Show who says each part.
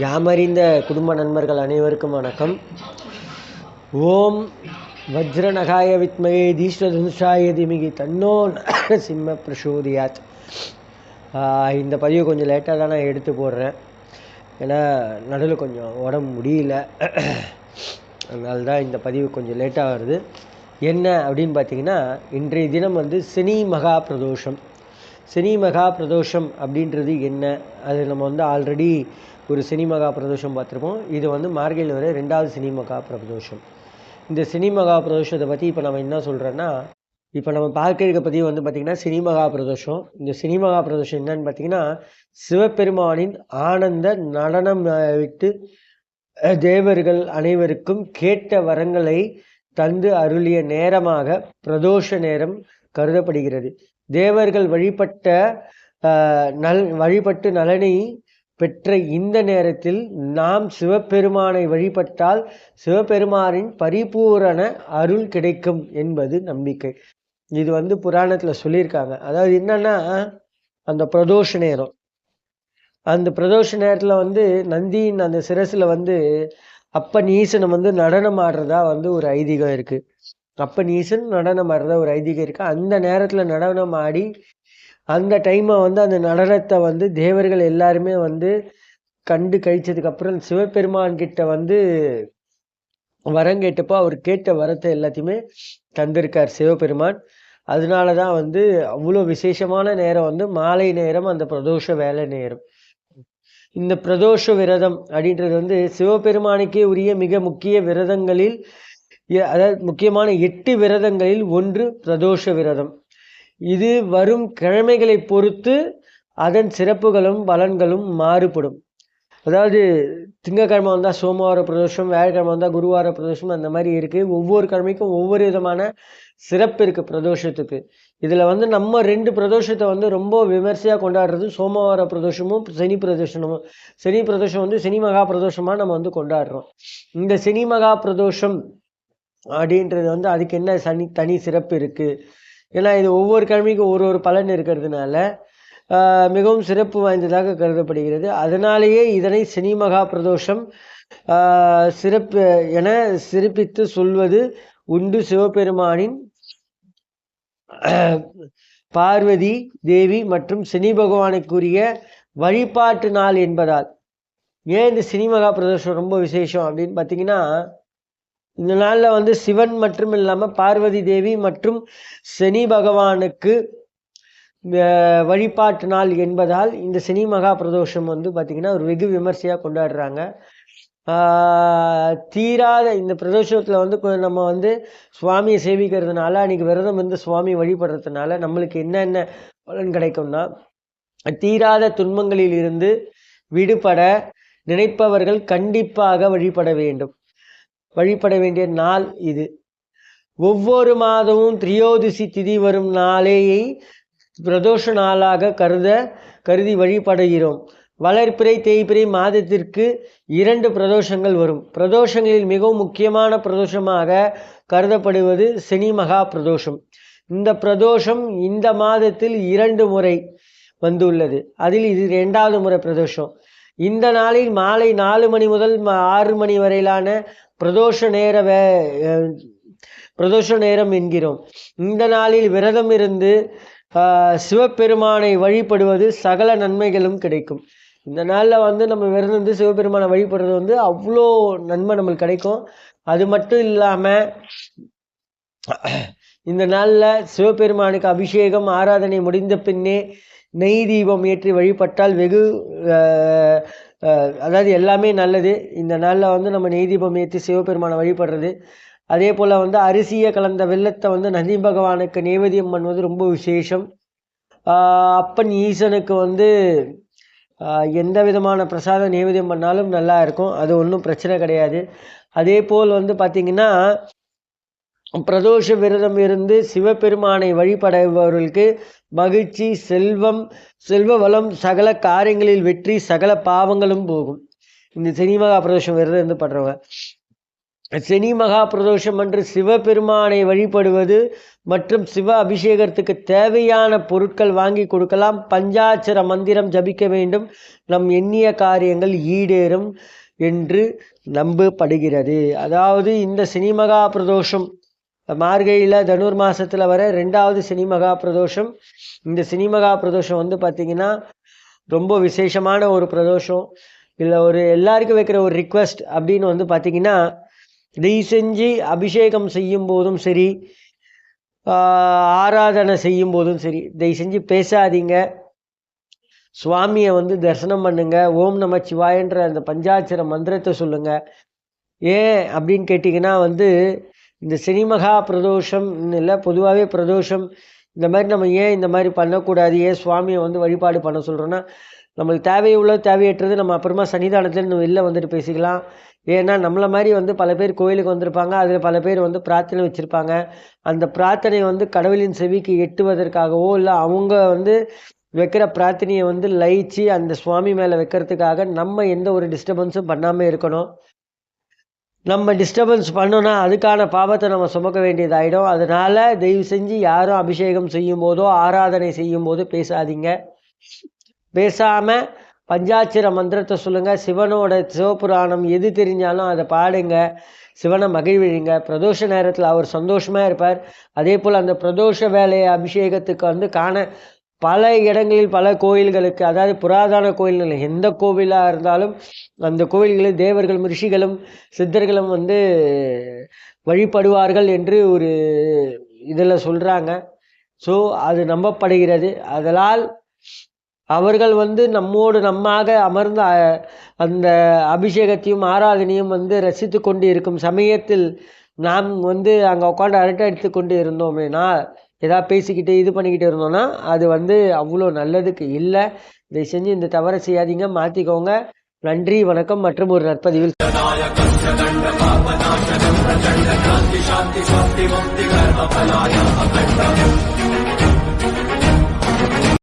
Speaker 1: யாமறிந்த குடும்ப நண்பர்கள் அனைவருக்கும் வணக்கம். ஓம் வஜ்ரநகாய வித்மகே தீஸ்வதுஷாய திமிகி தன்னோ சிம்ம பிரசோதியாத். இந்த பதிவு கொஞ்சம் லேட்டாக தான் நான் எடுத்து போடுறேன். ஏன்னா நடுவில் கொஞ்சம் உடம்பு முடியல. அதனால தான் இந்த பதிவு கொஞ்சம் லேட்டாக வருது. என்ன அப்படின்னு பார்த்தீங்கன்னா இன்றைய தினம் வந்து சனி மகா பிரதோஷம். சனி மகா பிரதோஷம் அப்படின்றது என்ன? அது நம்ம வந்து ஆல்ரெடி ஒரு சினிமகா பிரதோஷம் பார்த்துருப்போம். இது வந்து மார்கழியில் வர ரெண்டாவது சினிமகா பிரதோஷம் இந்த சினிமகா பிரதோஷத்தை பற்றி இப்போ நம்ம என்ன சொல்கிறோன்னா இப்போ நம்ம பார்க்க இருக்க பதிவு வந்து பார்த்திங்கன்னா சினிமகா பிரதோஷம் இந்த சினிமகா பிரதோஷம் என்னன்னு பார்த்தீங்கன்னா சிவபெருமானின் ஆனந்த நடனம் விட்டு தேவர்கள் அனைவருக்கும் கேட்ட வரங்களை தந்து அருளிய நேரமாக பிரதோஷ நேரம் கருதப்படுகிறது. தேவர்கள் வழிபட்ட நல் வழிபட்டு நலனை பெற்ற இந்த நேரத்தில் நாம் சிவபெருமானை வழிபட்டால் சிவபெருமானின் பரிபூரண அருள் கிடைக்கும் என்பது நம்பிக்கை. இது வந்து புராணத்தில் சொல்லியிருக்காங்க. அதாவது என்னன்னா அந்த பிரதோஷ நேரம். அந்த பிரதோஷ நேரத்தில் வந்து நந்தியின் அந்த சிரசில் வந்து அப்பன் ஈசனை வந்து நடனம் ஆடுறதா வந்து ஒரு ஐதீகம் இருக்கு. அப்பன் ஈசன் நடனம் ஆடுறதா ஒரு ஐதீகம் இருக்கு. அந்த நேரத்தில் நடனம் ஆடி அந்த டைமை வந்து அந்த நடனத்தை வந்து தேவர்கள் எல்லாருமே வந்து கண்டு கழிச்சதுக்கப்புறம் சிவபெருமான் கிட்ட வந்து வரம் கேட்டப்போ அவர் கேட்ட வரத்தை எல்லாத்தையுமே தந்திருக்கார் சிவபெருமான். அதனால தான் வந்து அவ்வளோ விசேஷமான நேரம் வந்து மாலை நேரம் அந்த பிரதோஷ வேலை நேரம். இந்த பிரதோஷ விரதம் அப்படின்றது வந்து சிவபெருமானுக்கே உரிய மிக முக்கிய விரதங்களில் அதாவது முக்கியமான எட்டு விரதங்களில் ஒன்று பிரதோஷ விரதம். இது வரும் கிழமைகளை பொறுத்து அதன் சிறப்புகளும் பலன்களும் மாறுபடும். அதாவது திங்கக்கிழமை வந்தால் சோமவார பிரதோஷம் வியாழக்கிழமை வந்தால் குருவார பிரதோஷம் அந்த மாதிரி இருக்குது ஒவ்வொரு கிழமைக்கும் ஒவ்வொரு விதமான சிறப்பு இருக்குது பிரதோஷத்துக்கு. இதில் வந்து நம்ம ரெண்டு பிரதோஷத்தை வந்து ரொம்ப விமர்சையாக கொண்டாடுறது சோமவார பிரதோஷமும் சனி பிரதோஷமும். சனி பிரதோஷம் வந்து சனி மகா பிரதோஷமாக நம்ம வந்து கொண்டாடுறோம். இந்த சனி மகா பிரதோஷம் அப்படின்றது வந்து அதுக்கு என்ன சனி தனி சிறப்பு இருக்குது ஏன்னா இது ஒவ்வொரு கிழமைக்கும் ஒரு ஒரு பலன் இருக்கிறதுனால மிகவும் சிறப்பு வாய்ந்ததாக கருதப்படுகிறது. அதனாலேயே இதனை சனி மகா பிரதோஷம் சிறப்பு என சிறப்பித்து சொல்வது உண்டு சிவபெருமானின் பார்வதி தேவி மற்றும் சனி பகவானுக்குரிய வழிபாட்டு நாள் என்பதால். ஏன் இந்த சினிமகா பிரதோஷம் ரொம்ப விசேஷம் அப்படின்னு பார்த்தீங்கன்னா இந்த நாளில் வந்து சிவன் மட்டும் இல்லாமல் பார்வதி தேவி மற்றும் சனி பகவானுக்கு வழிபாட்டு நாள் என்பதால் இந்த சனி மகா பிரதோஷம் வந்து பார்த்திங்கன்னா ஒரு வெகு விமர்சையாக கொண்டாடுறாங்க. தீராத இந்த பிரதோஷத்தில் வந்து நம்ம வந்து சுவாமியை சேவிக்கிறதுனால அன்றைக்கி விரதம் வந்து சுவாமி வழிபடுறதுனால நம்மளுக்கு என்னென்ன பலன் கிடைக்கும்னா தீராத துன்பங்களில் இருந்து விடுபட நினைப்பவர்கள் கண்டிப்பாக வழிபட வேண்டும். வழிபட வேண்டிய நாள் இது. ஒவ்வொரு மாதமும் திரியோதிசி திதி வரும் நாளேயை பிரதோஷ நாளாக கருத கருதி வழிபடுகிறோம். வளர்ப்பிறை தேய்பிறை மாதத்திற்கு இரண்டு பிரதோஷங்கள் வரும். பிரதோஷங்களில் மிகவும் முக்கியமான பிரதோஷமாக கருதப்படுவது சனி மகா பிரதோஷம். இந்த பிரதோஷம் இந்த மாதத்தில் இரண்டு முறை வந்துள்ளது. அதில் இது இரண்டாவது முறை பிரதோஷம். இந்த நாளில் மாலை நாலு மணி முதல் ஆறு மணி வரையிலான பிரதோஷ நேர வே பிரதோஷ நேரம் என்கிறோம். இந்த நாளில் விரதம் இருந்து சிவபெருமானை வழிபடுவது சகல நன்மைகளும் கிடைக்கும். இந்த நாளில் வந்து நம்ம விரதம் வந்து சிவபெருமானை வழிபடுறது வந்து அவ்வளோ நன்மை நம்மளுக்கு கிடைக்கும். அது மட்டும் இல்லாமல் இந்த நாளில் சிவபெருமானுக்கு அபிஷேகம் ஆராதனை முடிந்த பின்னே நெய் தீபம் ஏற்றி வழிபட்டால் வெகு அதாவது எல்லாமே நல்லது. இந்த நாளில் வந்து நம்ம நெய் தீபம் ஏற்றி சிவபெருமானை வழிபடுறது. அதே போல் வந்து அரிசியை கலந்த வெள்ளத்தை வந்து நந்தி பகவானுக்கு நைவேத்தியம் பண்ணுவது ரொம்ப விசேஷம். அப்பன் ஈசனுக்கு வந்து எந்த விதமான பிரசாதம் நைவேத்தியம் பண்ணாலும் நல்லா இருக்கும். அது ஒன்றும் பிரச்சனை கிடையாது. அதே போல் வந்து பார்த்திங்கன்னா பிரதோஷ விரதம் இருந்து சிவபெருமானை வழிபடுபவர்களுக்கு மகிழ்ச்சி செல்வம் செல்வ வளம் சகல காரியங்களில் வெற்றி சகல பாவங்களும் போகும். இந்த சினிமகா பிரதோஷம் விரதம் இருந்து படுறவங்க. சனி மகா பிரதோஷம் அன்று சிவபெருமானை வழிபடுவது மற்றும் சிவ அபிஷேகத்துக்கு தேவையான பொருட்கள் வாங்கி கொடுக்கலாம். பஞ்சாட்சர மந்திரம் ஜபிக்க வேண்டும். நம் எண்ணிய காரியங்கள் ஈடேறும் என்று நம்பப்படுகிறது. அதாவது இந்த சினிமகா பிரதோஷம் மார்கழியில் தனுர் மாதத்தில் வர ரெண்டாவது சினிமகா பிரதோஷம். இந்த சினிமகா பிரதோஷம் வந்து பார்த்திங்கன்னா ரொம்ப விசேஷமான ஒரு பிரதோஷம். இதில் ஒரு எல்லாருக்கும் வைக்கிற ஒரு ரிக்வெஸ்ட் அப்படின்னு வந்து பார்த்திங்கன்னா நெய் செஞ்சு அபிஷேகம் செய்யும் போதும் சரி ஆராதனை செய்யும் போதும் சரி தயவு செஞ்சு பேசாதீங்க. சுவாமியை வந்து தரிசனம் பண்ணுங்க. ஓம் நம சிவாயன்ற அந்த பஞ்சாட்சர மந்திரத்தை சொல்லுங்க. ஏன் அப்படின்னு கேட்டிங்கன்னா வந்து இந்த சினிமகா பிரதோஷம் இல்லை பொதுவாகவே பிரதோஷம் இந்த மாதிரி நம்ம ஏன் இந்த மாதிரி பண்ணக்கூடாது ஏன் சுவாமியை வந்து வழிபாடு பண்ண சொல்கிறோன்னா நம்மளுக்கு தேவையுள்ள தேவையற்றது நம்ம அப்புறமா சன்னிதானத்தில் நம்ம வெளில வந்துட்டு பேசிக்கலாம். ஏன்னா நம்மளை மாதிரி வந்து பல பேர் கோயிலுக்கு வந்திருப்பாங்க அதில் பல பேர் வந்து பிரார்த்தனை வச்சுருப்பாங்க. அந்த பிரார்த்தனை வந்து கடவுளின் செவிக்கு எட்டுவதற்காகவோ இல்லை அவங்க வந்து வைக்கிற பிரார்த்தனையை வந்து லயிச்சு அந்த சுவாமி மேலே வைக்கிறதுக்காக நம்ம எந்த ஒரு டிஸ்டர்பன்ஸும் பண்ணாமல் இருக்கணும். நம்ம டிஸ்டர்பன்ஸ் பண்ணோன்னா அதுக்கான பாவத்தை நம்ம சுமக்க வேண்டியதாகிடும் அதனால் தயவு செஞ்சு யாரும் அபிஷேகம் செய்யும் போதோ ஆராதனை செய்யும் போதோ பேசாதீங்க. பேசாமல் பஞ்சாட்சிர மந்திரத்தை சொல்லுங்கள் சிவனோட சிவபுராணம் எது தெரிஞ்சாலும் அதை பாடுங்க. சிவனை மகிழ்விழுங்க பிரதோஷ நேரத்தில் அவர் சந்தோஷமாக இருப்பார். அதே போல் அந்த பிரதோஷ வேலையை அபிஷேகத்துக்கு வந்து காண பல இடங்களில் பல கோயில்களுக்கு அதாவது புராதன கோயில்கள் எந்த கோவிலாக இருந்தாலும் அந்த கோவில்களில் தேவர்களும் ரிஷிகளும் சித்தர்களும் வந்து வழிபடுவார்கள் என்று ஒரு இதில் சொல்கிறாங்க ஸோ அது நம்பப்படுகிறது. அதனால் அவர்கள் வந்து நம்மோடு நம்மாக அமர்ந்த அந்த அபிஷேகத்தையும் ஆராதனையும் வந்து ரசித்து கொண்டு இருக்கும் சமயத்தில் நாம் வந்து அங்கே உட்காந்து அரட்டை அடித்து கொண்டு இருந்தோமேனா ஏதாவது பேசிக்கிட்டு இது பண்ணிக்கிட்டு இருந்தோம்னா அது வந்து அவ்வளோ நல்லதுக்கு இல்லை. இதை செஞ்சு இந்த தவறை செய்யாதீங்க மாற்றிக்கோங்க நன்றி வணக்கம் மற்றும் ஒரு நற்பதிவில்